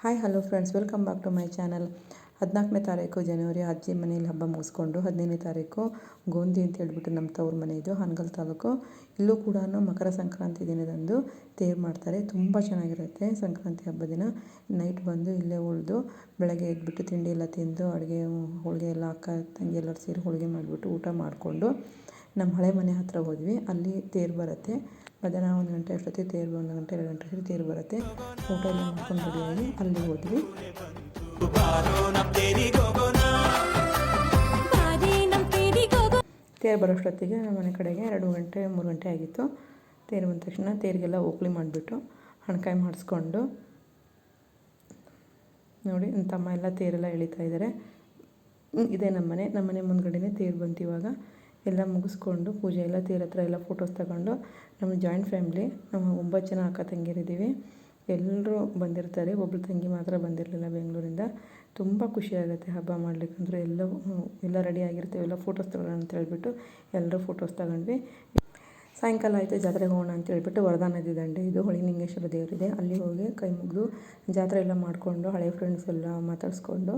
Hi hello friends welcome back to my channel ಹದಿನಾಲ್ಕನೇ ತಾರೀಕು ಜನವರಿ ಅಜ್ಜಿ ಮನೇಲಿ ಹಬ್ಬ ಮುಗಿಸ್ಕೊಂಡು ಹದಿನೈದನೇ ತಾರೀಕು ಗೋಂದಿ ಅಂತ ಹೇಳ್ಬಿಟ್ಟು ನಮ್ಮ ತವ್ರ ಮನೆ ಇದು, ಹಾನಗಲ್ ತಾಲೂಕು. ಇಲ್ಲೂ ಕೂಡ ಮಕರ ಸಂಕ್ರಾಂತಿ ದಿನದಂದು ತೇರು ಮಾಡ್ತಾರೆ. ತುಂಬ ಚೆನ್ನಾಗಿರುತ್ತೆ ಸಂಕ್ರಾಂತಿ ಹಬ್ಬ ದಿನ. ನೈಟ್ ಬಂದು ಇಲ್ಲೇ ಉಳಿದು ಬೆಳಗ್ಗೆ ಎದ್ಬಿಟ್ಟು ತಿಂಡಿ ಎಲ್ಲ ತಿಂದು ಅಡುಗೆ, ಹೋಳಿಗೆ ಎಲ್ಲ ಅಕ್ಕ ತಂಗಿ ಎಲ್ಲರೂ ಸೇರಿ ಹೋಳಿಗೆ ಮಾಡಿಬಿಟ್ಟು ಊಟ ಮಾಡಿಕೊಂಡು ನಮ್ಮ ಹಳೆ ಮನೆ ಹತ್ತಿರ ಹೋದ್ವಿ. ಅಲ್ಲಿ ತೇರು ಬರುತ್ತೆ. ಮಧ್ಯಾಹ್ನ ಒಂದು ಗಂಟೆ ಅಷ್ಟೊತ್ತಿಗೆ ತೇರು, ಒಂದು ಗಂಟೆ, ಎರಡು ಗಂಟೆ ಅಷ್ಟೊತ್ತಿಗೆ ತೇರು ಬರುತ್ತೆ. ಎಲ್ಲ ಮಾಡ್ಕೊಂಡು ರೆಡಿಯಾಗಿ ಅಲ್ಲಿ ಹೋದ್ವಿ. ತೇರು ಬರೋಷ್ಟೊತ್ತಿಗೆ ನಮ್ಮ ಮನೆ ಕಡೆಗೆ ಎರಡು ಗಂಟೆ, ಮೂರು ಗಂಟೆ ಆಗಿತ್ತು. ತೇರು ಬಂದ ತಕ್ಷಣ ತೇರಿಗೆಲ್ಲ ಓಕ್ಲಿ ಮಾಡಿಬಿಟ್ಟು ಹಣ್ಕಾಯಿ ಮಾಡಿಸ್ಕೊಂಡು ನೋಡಿ ನನ್ನ ತಮ್ಮ ಎಲ್ಲ ತೇರೆಲ್ಲ ಎಳಿತಾ ಇದ್ದಾರೆ. ಇದೆ ಇದೇ ನಮ್ಮ ಮನೆ ನಮ್ಮ ಮನೆ ಮುಂದ್ಗಡೆನೇ ತೇರು ಬಂತು ಇವಾಗ. ಎಲ್ಲ ಮುಗಿಸ್ಕೊಂಡು ಪೂಜೆ ಎಲ್ಲ ತೀರ ಹತ್ರ ಎಲ್ಲ ಫೋಟೋಸ್ ತಗೊಂಡು ನಮ್ಮ ಜಾಯಿಂಟ್ ಫ್ಯಾಮ್ಲಿ ನಮ್ಮ ಒಂಬತ್ತು ಜನ ಅಕ್ಕ ತಂಗಿರಿದ್ದೀವಿ ಎಲ್ಲರೂ ಬಂದಿರ್ತಾರೆ. ಒಬ್ಬಳು ತಂಗಿ ಮಾತ್ರ ಬಂದಿರಲಿಲ್ಲ ಬೆಂಗಳೂರಿಂದ. ತುಂಬ ಖುಷಿಯಾಗುತ್ತೆ ಹಬ್ಬ ಮಾಡಲಿಕ್ಕಂದ್ರೆ. ಎಲ್ಲ ಎಲ್ಲ ರೆಡಿ ಆಗಿರ್ತೀವಿ. ಎಲ್ಲ ಫೋಟೋಸ್ ತಗೊಳ್ಳೋಣ ಅಂತ ಹೇಳ್ಬಿಟ್ಟು ಎಲ್ಲರೂ ಫೋಟೋಸ್ ತಗೊಂಡ್ವಿ. ಸಾಯಂಕಾಲ ಆಯಿತು, ಜಾತ್ರೆಗೆ ಹೋಗೋಣ ಅಂತ ಹೇಳ್ಬಿಟ್ಟು ವರದಾ ನದಿ ದಂಡೆ ಇದು ಹೊಳಿಲಿಂಗೇಶ್ವರ ದೇವರಿದೆ. ಅಲ್ಲಿ ಹೋಗಿ ಕೈ ಮುಗಿದು ಜಾತ್ರೆ ಎಲ್ಲ ಮಾಡಿಕೊಂಡು, ಹಳೆ ಫ್ರೆಂಡ್ಸ್ ಎಲ್ಲ ಮಾತಾಡಿಸ್ಕೊಂಡು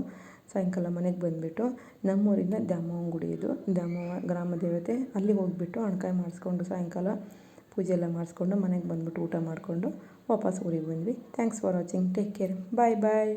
ಸಾಯಂಕಾಲ ಮನೆಗೆ ಬಂದುಬಿಟ್ಟು ನಮ್ಮೂರಿಂದ ದ್ಯಾಮವ್ವನ ಗುಡಿ ಇದು. ದ್ಯಾಮವ್ವ ಗ್ರಾಮ ದೇವತೆ, ಅಲ್ಲಿ ಹೋಗಿಬಿಟ್ಟು ಹಣ್ಕಾಯಿ ಮಾಡಿಸ್ಕೊಂಡು ಸಾಯಂಕಾಲ ಪೂಜೆ ಎಲ್ಲ ಮಾಡಿಸ್ಕೊಂಡು ಮನೆಗೆ ಬಂದುಬಿಟ್ಟು ಊಟ ಮಾಡಿಕೊಂಡು ವಾಪಸ್ ಊರಿಗೆ ಬಂದ್ವಿ. Thanks for watching take care bye bye